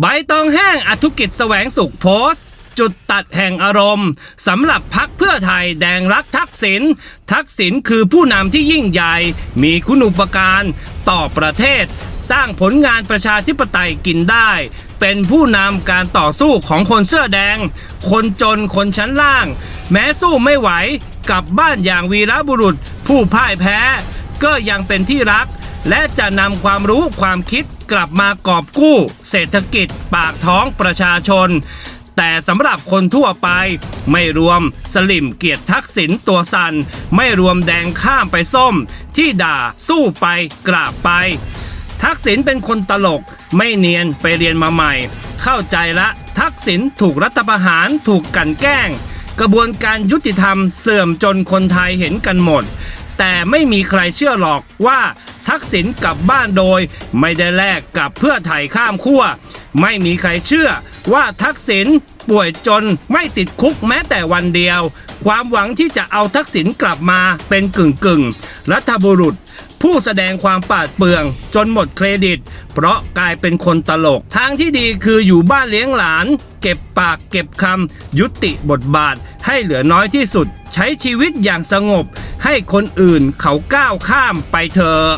ใบตองแห้งอธุกิจแสวงสุขโพสต์ จุดตัดแห่งอารมณ์สำหรับพักเพื่อไทยแดงรักทักษิณทักษิณคือผู้นำที่ยิ่งใหญ่ มีคุณอุปการต่อประเทศ สร้างผลงานประชาธิปไตยกินได้ เป็นผู้นำการต่อสู้ของคนเสื้อแดง คนจนคนชั้นล่าง แม้สู้ไม่ไหวกลับบ้านอย่างวีรบุรุษ ผู้พ่ายแพ้ ก็ยังเป็นที่รัก และจะนำความรู้ความคิดกลับมากอบกู้เศรษฐกิจปากท้องประชาชน แต่สำหรับคนทั่วไป ไม่รวมสลิมเกียรติทักษิณตัวสัน ไม่รวมแดงข้ามไปส้ม ที่ด่าสู้ไปกราบไป ทักษิณเป็นคนตลกไม่เนียนไปเรียนมาใหม่ เข้าใจละทักษิณถูกรัฐประหารถูกกันแกล้ง กระบวนการยุติธรรมเสื่อมจนคนไทยเห็นกันหมด แต่ไม่มีใครเชื่อหรอกว่าทักษิณกลับบ้านโดย ไม่ได้แลกกับเพื่อไทยข้ามขั้วไม่มีใครเชื่อว่าทักษิณป่วยจนไม่ติดคุกแม้แต่วันเดียว ความหวังที่จะเอาทักษิณกลับมาเป็นกึ่งกึ่งรัฐบุรุษ ผู้แสดงความปาดเปื่อง จนหมดเครดิต เพราะกลายเป็นคนตลก ทางที่ดีคืออยู่บ้านเลี้ยงหลาน เก็บปากเก็บคำยุติบทบาทให้เหลือน้อยที่สุด ใช้ชีวิตอย่างสงบ ให้คนอื่นเขาก้าวข้ามไปเถอะ